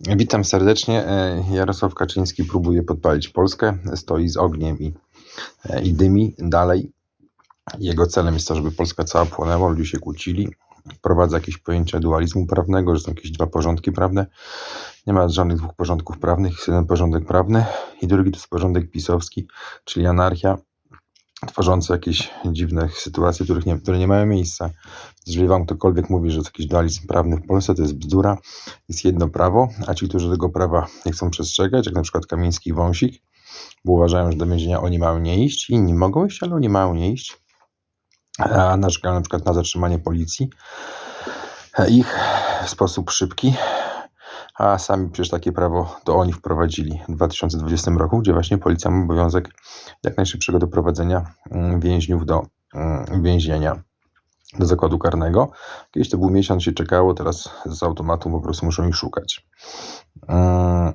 Witam serdecznie. E, Jarosław Kaczyński próbuje podpalić Polskę. Stoi z ogniem i, e, i dymi dalej. Jego celem jest to, żeby Polska cała płonęła, ludzie się kłócili. Wprowadza jakieś pojęcia dualizmu prawnego, że są jakieś dwa porządki prawne. Nie ma żadnych dwóch porządków prawnych, jest jeden porządek prawny i drugi to jest porządek pisowski, czyli anarchia tworzące jakieś dziwne sytuacje, których nie, które nie mają miejsca. Jeżeli wam ktokolwiek mówi, że jest jakiś dualizm prawny w Polsce, to jest bzdura. Jest jedno prawo, a ci, którzy tego prawa nie chcą przestrzegać, jak na przykład Kamiński i Wąsik, bo uważają, że do więzienia oni mają nie iść, inni mogą iść, ale oni mają nie iść, a narzekają na przykład na zatrzymanie policji, ich w sposób szybki, a sami przecież takie prawo to oni wprowadzili w 2020 roku, gdzie właśnie policja ma obowiązek jak najszybszego doprowadzenia mm, więźniów do mm, więzienia, do zakładu karnego. Kiedyś to był miesiąc, się czekało, teraz z automatu po prostu muszą ich szukać. Mm,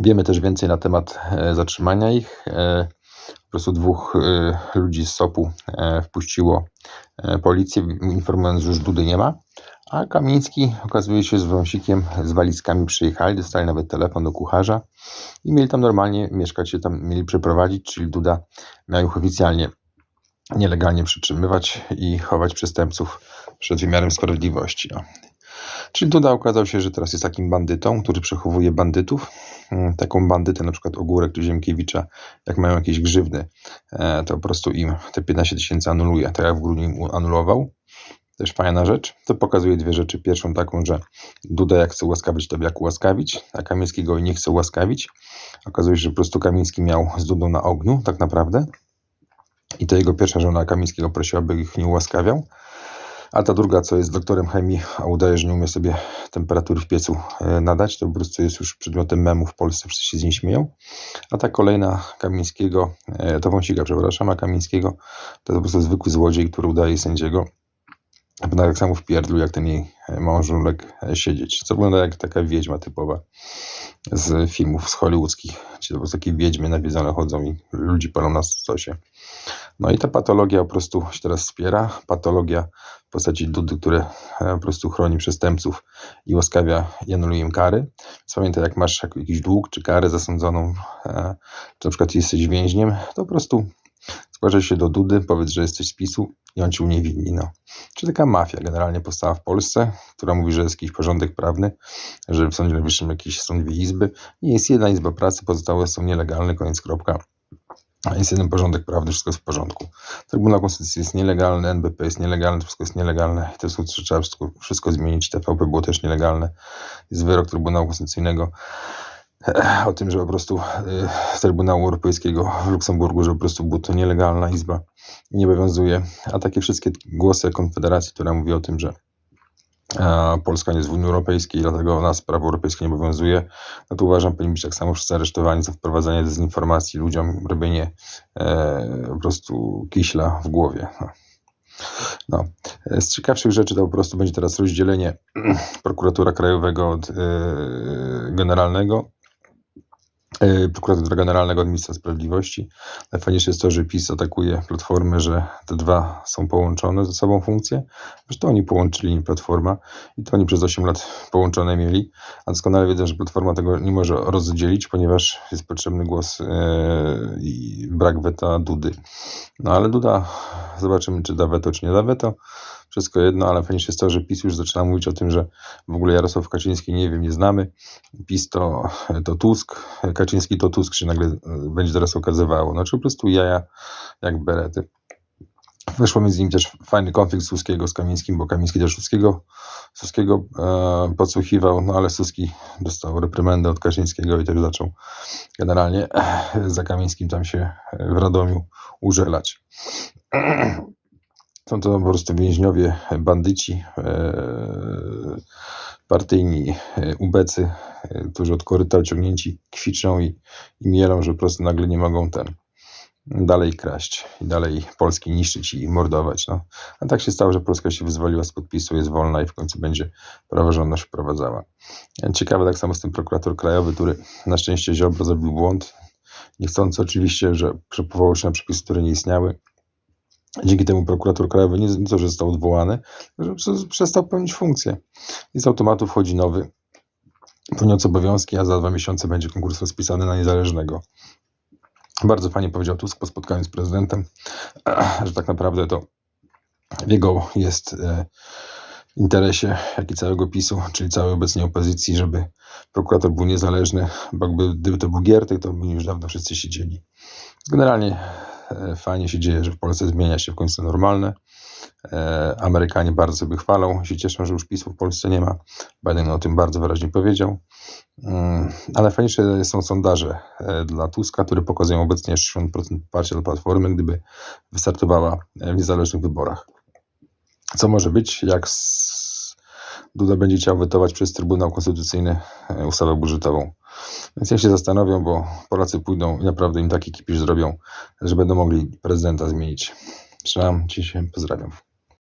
wiemy też więcej na temat e, zatrzymania ich. E, po prostu dwóch e, ludzi z SOP-u wpuściło policję, informując, że już Dudy nie ma. A Kamiński okazuje się z Wąsikiem, z walizkami przyjechali, dostali nawet telefon do kucharza i mieli tam normalnie mieszkać, się tam mieli przeprowadzić, czyli Duda miał ich oficjalnie nielegalnie przytrzymywać i chować przestępców przed wymiarem sprawiedliwości. Czyli Duda okazał się, że teraz jest takim bandytą, który przechowuje bandytów. Mm, taką bandytę, na przykład Ogórek czy Ziemkiewicza, jak mają jakieś grzywny, e, to po prostu im te 15 tysięcy anuluje, tak jak w grudniu anulował też fajna rzecz. To pokazuje dwie rzeczy. Pierwszą taką, że Duda jak chce łaskawić, to jak ułaskawić, a Kamińskiego nie chce ułaskawić. Okazuje się, że po prostu Kamiński miał z Dudą na ogniu, tak naprawdę. I to jego pierwsza żona Kamińskiego prosiła, by ich nie ułaskawiał. A ta druga, co jest doktorem chemii, a udaje, że nie umie sobie temperatury w piecu e, nadać, to po prostu jest już przedmiotem memu w Polsce, wszyscy się z niej śmieją. A ta kolejna Kamińskiego, e, to Wąsika, przepraszam, a Kamińskiego to po prostu zwykły złodziej, który udaje sędziego Będę tak samo w jak ten jej e, mążulek e, siedzieć. Co wygląda jak taka wiedźma typowa z filmów z hollywoodzkich, gdzie po prostu takie wiedźmy nawiedzone chodzą i ludzi palą na stosie. No i ta patologia po prostu się teraz wspiera. Patologia w postaci dudy, które e, po prostu chroni przestępców i łaskawia i anuluje im kary. pamiętaj, jak masz jakiś dług czy karę zasądzoną, czy na przykład jesteś więźniem, to po prostu Zgłaszaj się do Dudy, powiedz, że jesteś z PiSu i on ci uniewinni. No. Czy taka mafia generalnie powstała w Polsce, która mówi, że jest jakiś porządek prawny, że w Sądzie Najwyższym jakieś są dwie izby. Nie jest jedna izba pracy, pozostałe są nielegalne, koniec kropka. Jest jeden porządek prawny, wszystko jest w porządku. Trybunał Konstytucji jest nielegalny, NBP jest nielegalny, wszystko jest nielegalne. To jest, trzeba wszystko, wszystko zmienić. TVP było też nielegalne. Jest wyrok Trybunału Konstytucyjnego o tym, że po prostu y, Trybunału Europejskiego w Luksemburgu, że po prostu była to nielegalna izba nie obowiązuje. A takie wszystkie głosy Konfederacji, która mówi o tym, że Polska nie jest w Unii Europejskiej, dlatego nas prawo europejskie nie obowiązuje, no to uważam, powinni być tak samo wszyscy aresztowani za wprowadzanie dezinformacji ludziom, robienie e, po prostu kiśla w głowie. No. No. Z ciekawszych rzeczy to po prostu będzie teraz rozdzielenie prokuratura krajowego od e, generalnego prokuratora Generalnego Ministra Sprawiedliwości. Najfajniejsze jest to, że PiS atakuje Platformę, że te dwa są połączone ze sobą funkcje. Zresztą oni połączyli Platforma i to oni przez 8 lat połączone mieli, a doskonale wiedzą, że Platforma tego nie może rozdzielić, ponieważ jest potrzebny głos e, i brak weta Dudy. No ale Duda, zobaczymy czy da weto, czy nie da weto wszystko jedno, ale fajniejsze jest to, że PiS już zaczyna mówić o tym, że w ogóle Jarosław Kaczyński nie wiem, nie znamy. PiS to, to Tusk, Kaczyński to Tusk się nagle e, będzie teraz okazywało. Znaczy po prostu jaja jak berety. Wyszło między nimi też fajny konflikt Suskiego z Kamińskim, bo Kamiński też Suskiego, Suskiego e, podsłuchiwał, no ale Suski dostał reprymendę od Kaczyńskiego i też zaczął generalnie za Kamińskim tam się w Radomiu użelać. Są to po prostu więźniowie, bandyci, e, partyjni e, ubecy, e, którzy od koryta ciągnięci kwiczą i, i mielą, że po prostu nagle nie mogą ten dalej kraść i dalej Polski niszczyć i mordować. No. A tak się stało, że Polska się wyzwoliła z podpisu, jest wolna i w końcu będzie praworządność wprowadzała. Ciekawe tak samo z tym prokurator krajowy, który na szczęście Ziobro zrobił błąd, niechcący oczywiście, że przepowołał się na przepisy, które nie istniały Dzięki temu prokurator krajowy nie to, że został odwołany, że przestał pełnić funkcję. I z automatu wchodzi nowy pełniący obowiązki, a za dwa miesiące będzie konkurs rozpisany na niezależnego. Bardzo fajnie powiedział Tusk po spotkaniu z prezydentem, że tak naprawdę to w jego jest e, interesie, jak i całego PiSu, czyli całej obecnej opozycji, żeby prokurator był niezależny, bo gdyby to był Giertek, to by już dawno wszyscy siedzieli. Generalnie fajnie się dzieje, że w Polsce zmienia się w końcu normalne. E, Amerykanie bardzo sobie chwalą, się cieszą, że już PiSu w Polsce nie ma. Biden o tym bardzo wyraźnie powiedział. Mm, Ale najfajniejsze są sondaże e, dla Tuska, które pokazują obecnie 60% poparcia dla Platformy, gdyby wystartowała e, w niezależnych wyborach. Co może być, jak Duda będzie chciał wetować przez Trybunał Konstytucyjny e, ustawę budżetową. Więc niech się zastanowią, bo Polacy pójdą i naprawdę im taki kipisz zrobią, że będą mogli prezydenta zmienić. Trzymam ci się, pozdrawiam.